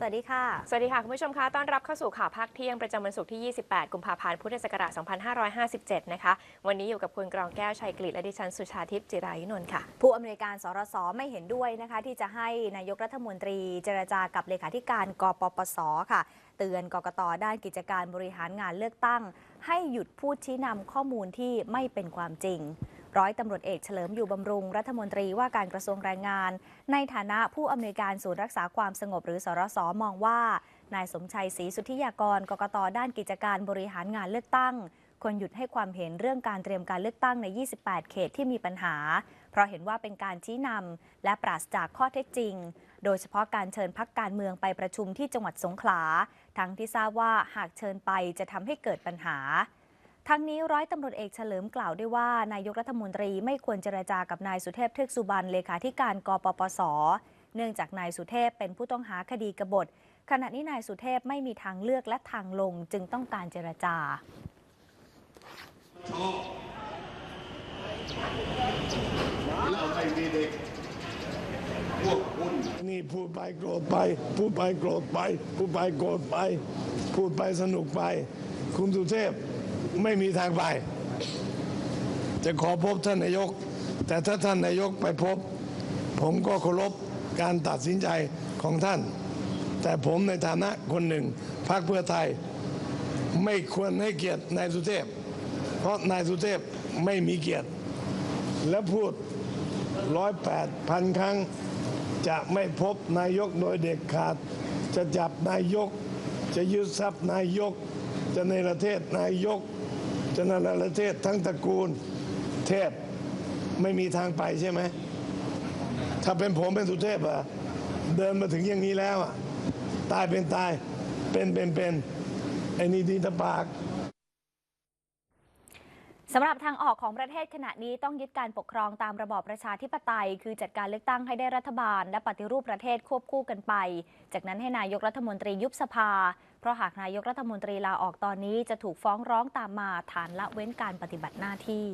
สวัสดีค่ะ สวัสดีค่ะคุณผู้ชมคะ ต้อนรับเข้าสู่ข่าวภาคเที่ยงประจำวันศุกร์ที่ 28 กุมภาพันธ์ พุทธศักราช 2557 นะคะ วันนี้อยู่กับคุณกรองแก้วชัยกฤษและดิฉันสุชาทิพย์จิรายุนนท์ค่ะ ผู้อำนวยการสรสไม่เห็นด้วยนะคะ ที่จะให้นายกรัฐมนตรีเจรจากับเลขาธิการกปปสค่ะ เตือนกกตด้านกิจการบริหารงานเลือกตั้ง ให้หยุดพูดชี้นำข้อมูลที่ไม่เป็นความจริง ร้อยตำรวจเอกเฉลิมอยู่บำรุง รัฐมนตรีว่าการกระทรวงแรงงาน ในฐานะผู้อำนวยการศูนย์รักษาความสงบหรือสรสมองว่า นายสมชัยศรีสุทธิยากรกกตด้านกิจการบริหารงานเลือกตั้งควรหยุดให้ความเห็นเรื่องการเตรียมการเลือกตั้งใน 28 เขตที่มีปัญหา เพราะเห็นว่าเป็นการชี้นำและปราศจากข้อเท็จจริง โดยเฉพาะการเชิญพักการเมืองไปประชุมที่จังหวัดสงขลา ทั้งที่ทราบว่าหากเชิญไปจะทำให้เกิดปัญหา ทั้งนี้ร้อยตำรวจเอกเฉลิมกล่าวด้วยว่านายกรัฐมนตรีไม่ควรเจรจากับนายสุเทพเทือกสุบรรณเลขาธิการกปปส เนื่องจากนายสุเทพเป็นผู้ต้องหาคดีกบฏ ขณะนี้นายสุเทพไม่มีทางเลือกและทางลงจึงต้องการเจรจาเราไม่มีเด็กพวกคุณนี่พูดไปโกรธไป พูดไปโกรธไป พูดไปโกรธไป พูดไปสนุกไป คุณสุเทพ ไม่มีทางไป จะขอพบท่านนายก แต่ถ้าท่านนายกไปพบ ผมก็เคารพการตัดสินใจของท่าน แต่ผมในฐานะคนหนึ่งพรรคเพื่อไทย ไม่ควรให้เกียรตินายสุเทพ เพราะนายสุเทพไม่มีเกียรติ และพูดร้อยแปดพันครั้งจะไม่พบนายกโดยเด็ดขาด จะจับนายก จะยึดทรัพย์นายก จะในประเทศนายก ฉะในประเทศทั้งตระกูลเทพไม่มีทางไปใช่ไหม ถ้าเป็นผมเป็นสุเทพอะเดินมาถึงอย่างนี้แล้วอะตายเป็นตายเป็นเป็นเป็นไอ้นี่ดีตะปาก สำหรับทางออกของประเทศขณะนี้ต้องยึดการปกครองตามระบอบประชาธิปไตย คือจัดการเลือกตั้งให้ได้รัฐบาล และปฏิรูปประเทศควบคู่กันไป จากนั้นให้นายกรัฐมนตรียุบสภา เพราะหากนายกรัฐมนตรีลาออกตอนนี้จะถูกฟ้องร้องตามมาฐานละเว้นการปฏิบัติหน้าที่